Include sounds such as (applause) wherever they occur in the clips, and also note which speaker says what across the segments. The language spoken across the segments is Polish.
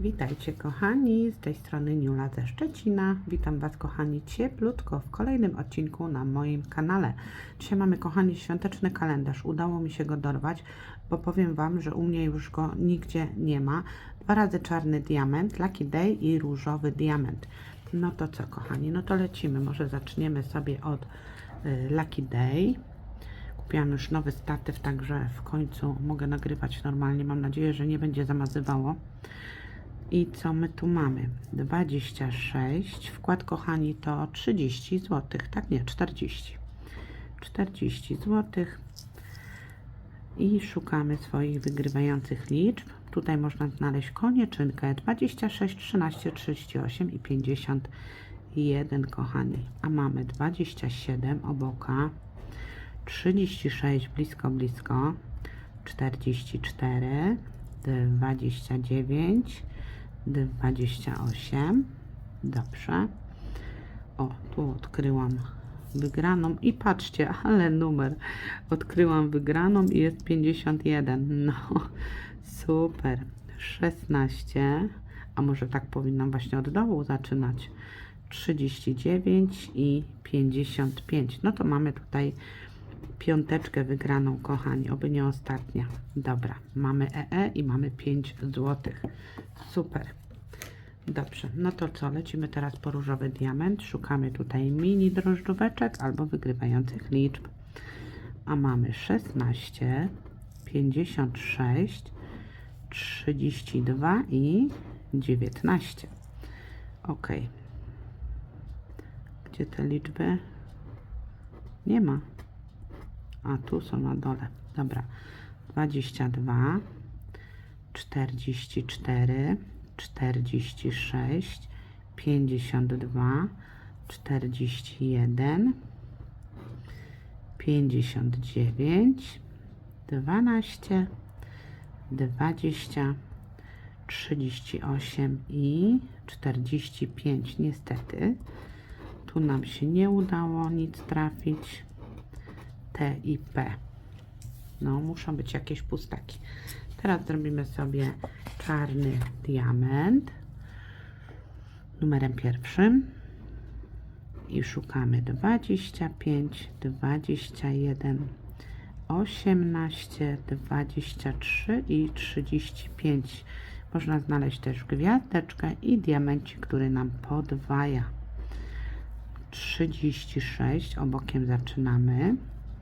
Speaker 1: Witajcie kochani, z tej strony Niula ze Szczecina. Witam Was kochani cieplutko w kolejnym odcinku na moim kanale. Dzisiaj mamy kochani świąteczny kalendarz. Udało mi się go dorwać, bo powiem Wam, że u mnie już go nigdzie nie ma. Dwa razy czarny diament, Lucky Day i różowy diament. No to co kochani, no to lecimy. Może zaczniemy sobie od y, Lucky Day. Kupiłam już nowy statyw, także w końcu mogę nagrywać normalnie. Mam nadzieję, że nie będzie zamazywało. I co my tu mamy? 26. Wkład, kochani, to 30 zł. Tak, nie, 40. 40 zł. I szukamy swoich wygrywających liczb. Tutaj można znaleźć konieczynkę 26, 13, 38 i 51, kochani. A mamy 27 oboka, 36 blisko, blisko, 44, 29, 28. Dobrze. O, tu odkryłam wygraną i patrzcie, ale numer. Odkryłam wygraną i jest 51. No, super. 16. A może tak powinnam właśnie od dołu zaczynać. 39 i 55. No to mamy tutaj piąteczkę wygraną, kochani, oby nie ostatnia. Dobra, mamy EE i mamy 5 zł. Super. Dobrze, no to co, lecimy teraz po różowy diament. Szukamy tutaj mini drożdżóweczek albo wygrywających liczb. A mamy 16, 56, 32 i 19. Ok. Gdzie te liczby? Nie ma. A tu są na dole. Dobra. 22, 44, 46, 52, 41, 59, 12, 20, 38 i 45. Niestety, tu nam się nie udało nic trafić. T i P. No, muszą być jakieś pustaki. Teraz zrobimy sobie czarny diament numerem pierwszym i szukamy 25, 21, 18, 23 i 35. Można znaleźć też gwiazdeczkę i diamencik, który nam podwaja. 36 obokiem zaczynamy.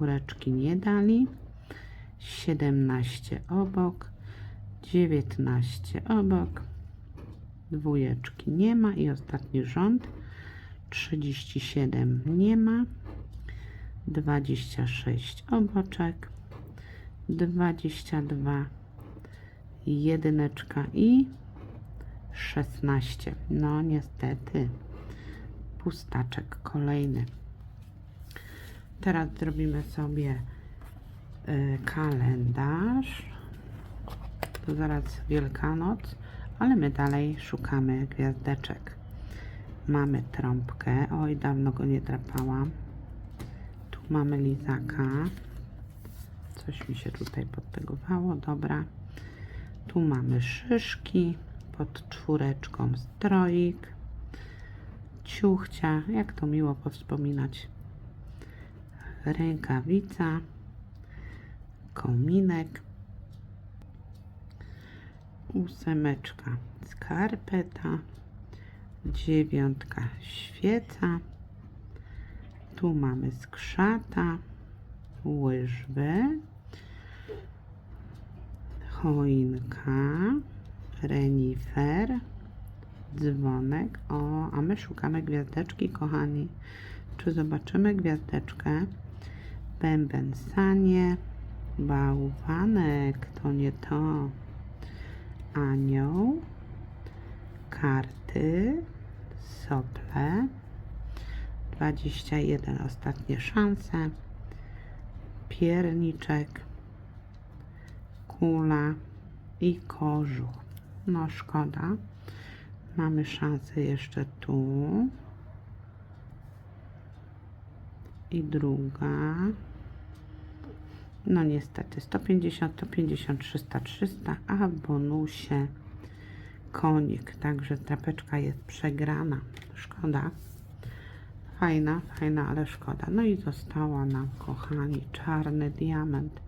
Speaker 1: czwóreczki nie dali, 17 obok, 19 obok, dwójeczki nie ma i ostatni rząd, 37 nie ma, 26 oboczek, 22, jedyneczka i 16. No niestety, pustaczek kolejny. Teraz zrobimy sobie y, kalendarz. To zaraz Wielkanoc, ale my dalej szukamy gwiazdeczek. Mamy trąbkę. Oj, dawno go nie drapałam. Tu mamy lizaka. Coś mi się tutaj podtegowało. Dobra. Tu mamy szyszki. Pod czwóreczką stroik. Ciuchcia. Jak to miło powspominać rękawica, kominek, ósemeczka, skarpeta, dziewiątka, świeca, tu mamy skrzata, łyżwy, choinka, renifer, dzwonek. O, a my szukamy gwiazdeczki, kochani. Czy zobaczymy gwiazdeczkę? Bęben sanie, bałwanek, to nie to. anioł, karty, sople, 21 ostatnie szanse, pierniczek, kula i kożuch. No szkoda. Mamy szansę jeszcze tu. I druga. No niestety 150, 150, 300, 300, a w bonusie konik. Także trapeczka jest przegrana. Szkoda. Fajna, fajna, ale szkoda. No i została nam, kochani, czarny diament.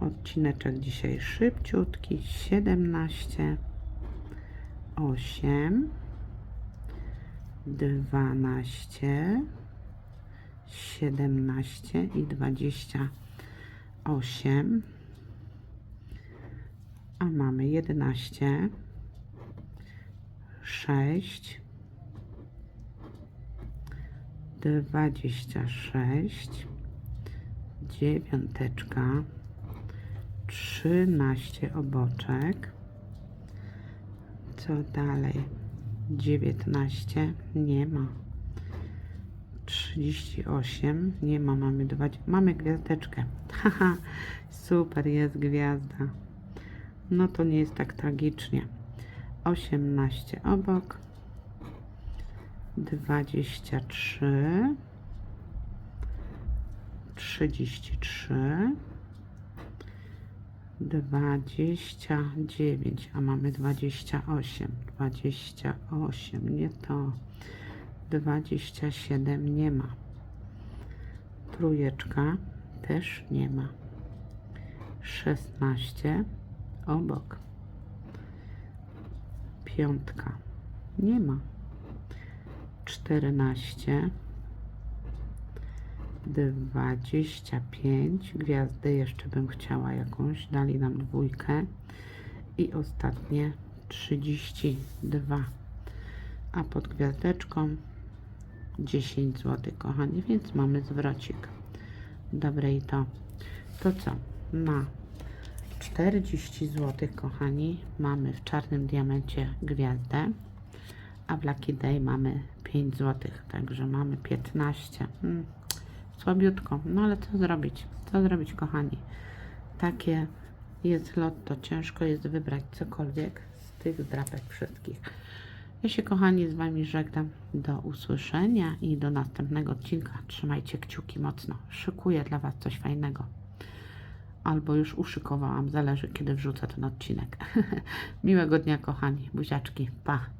Speaker 1: Odcineczek dzisiaj szybciutki. 17, 8, 12, 17 i 28. A mamy 11, 6, 26, dziewiąteczka, 13 oboczek. Co dalej? 19 nie ma. 38 nie ma, mamy 20, mamy gwiazdeczkę. (laughs) Haha, super, jest gwiazda. No to nie jest tak tragicznie. 18 obok. 23 33 29, a mamy 28 28, nie to 27 nie ma. Trójeczka też nie ma. 16 obok. Piątka nie ma. 14 25 gwiazdy jeszcze bym chciała jakąś dali nam dwójkę. I ostatnie 32 a pod gwiazdeczką 10 zł kochani więc mamy zwrocik dobre i to to co na 40 zł kochani mamy w czarnym diamencie gwiazdę a w Lucky Day mamy 5 zł, także mamy 15. Hmm, słabiutko, no ale co zrobić? Co zrobić, kochani? Takie jest lotto, ciężko jest wybrać cokolwiek z tych drapek wszystkich. Ja się, kochani, z Wami żegnam. Do usłyszenia i do następnego odcinka. Trzymajcie kciuki mocno. Szykuję dla Was coś fajnego. Albo już uszykowałam, zależy kiedy wrzucę ten odcinek. (laughs) Miłego dnia, kochani. Buziaczki. Pa.